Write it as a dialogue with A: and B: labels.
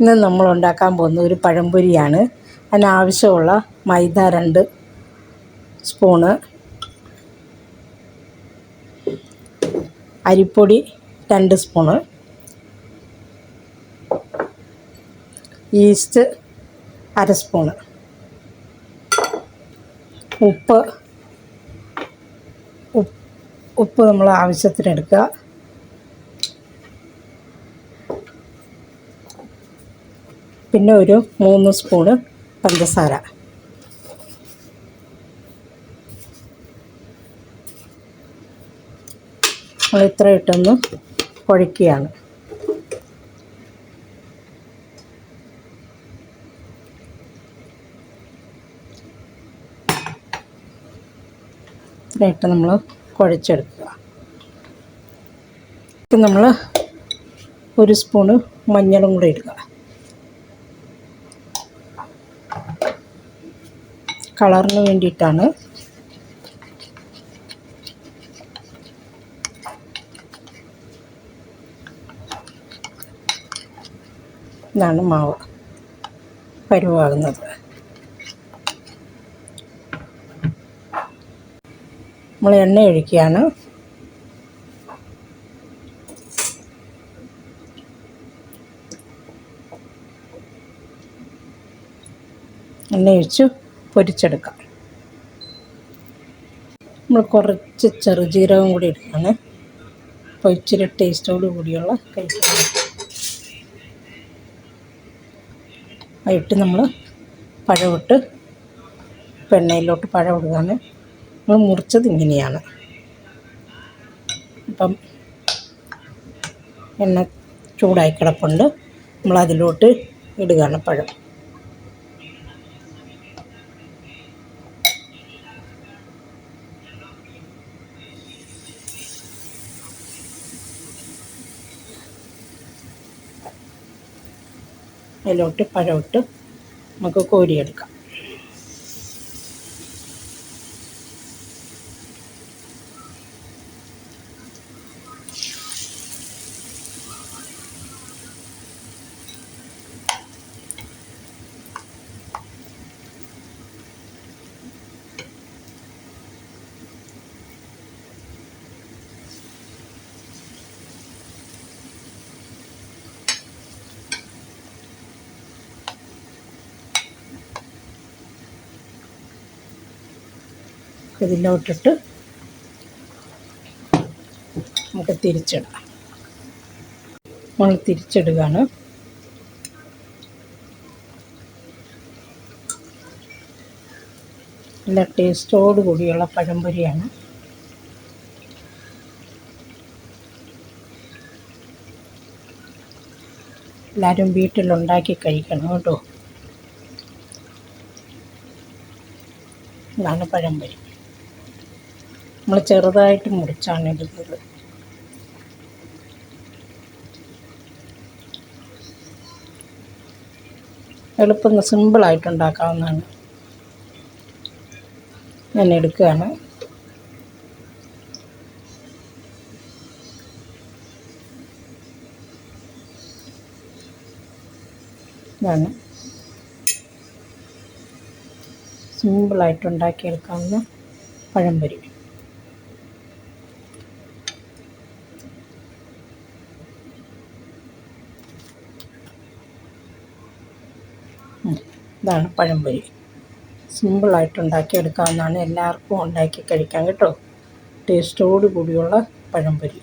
A: ഇന്ന് നമ്മൾ ഉണ്ടാക്കാൻ പോകുന്ന ഒരു പഴംപൊരിയാണ്. അതിനാവശ്യമുള്ള മൈദ രണ്ട് സ്പൂണ് അരിപ്പൊടി രണ്ട് സ്പൂണ് ഈസ്റ്റ് അര സ്പൂണ് ഉപ്പ് ഉപ്പ് നമ്മൾ ആവശ്യത്തിന് എടുക്കുക പിന്നെ ഒരു മൂന്ന് സ്പൂണ് പഞ്ചസാര. നമ്മൾ ഇത്ര ഇട്ടൊന്ന് കുഴയ്ക്കുകയാണ് ഇത്രയിട്ട് നമ്മൾ കുഴച്ചെടുക്കുക. ഇപ്പം നമ്മൾ ഒരു സ്പൂണ് മഞ്ഞളും കൂടെ ഇടുക. കളറിന് വേണ്ടിയിട്ടാണ്. ഇതാണ് മാവ് പരുവാകുന്നത്. നമ്മൾ എണ്ണ ഒഴിക്കുകയാണ്. എണ്ണ ഒഴിച്ച്. പൊരിച്ചെടുക്കാം. നമ്മൾ കുറച്ച് ചെറുജീരകം കൂടി ഇടുകയാണ് അപ്പോൾ ഇച്ചിരി ടേസ്റ്റോട് കൂടിയുള്ള കഴിക്കാൻ ഇട്ട് നമ്മൾ പഴമിട്ട് പെണ്ണയിലോട്ട് പഴം ഇടുകയാണ്. നമ്മൾ മുറിച്ചത് ഇങ്ങനെയാണ്. അപ്പം എണ്ണ ചൂടായി കിടപ്പുണ്ട്. നമ്മൾ അതിലോട്ട് ഇടുകയാണ് പഴം. അതിലോട്ട് പഴമിട്ട് നമുക്ക് കോരിയെടുക്കാം. ഇതിലോട്ടിട്ട് നമുക്ക് തിരിച്ചിടാം. നമ്മൾ തിരിച്ചിടുകയാണ്. നല്ല ടേസ്റ്റോട് കൂടിയുള്ള പഴംപൊരിയാണ്. എല്ലാവരും വീട്ടിലുണ്ടാക്കി കഴിക്കണം കേട്ടോ. ഇതാണ് പഴംപൊരി. നമ്മൾ ചെറുതായിട്ട് മുറിച്ചാണ് ഇടുന്നത്. എളുപ്പം സിമ്പിളായിട്ട് ഉണ്ടാക്കാവുന്നതാണ്. ഞാൻ എടുക്കുകയാണ്. ഇതാണ്. സിമ്പിളായിട്ട് ഉണ്ടാക്കിയെടുക്കാവുന്ന പഴംപൊരി. ഇതാണ് പഴംപൊരി. സിമ്പിളായിട്ട് ഉണ്ടാക്കിയെടുക്കാവുന്നതാണ് എല്ലാവർക്കും ഉണ്ടാക്കി കഴിക്കാം കേട്ടോ? ടേസ്റ്റോടു കൂടിയുള്ള പഴംപൊരി.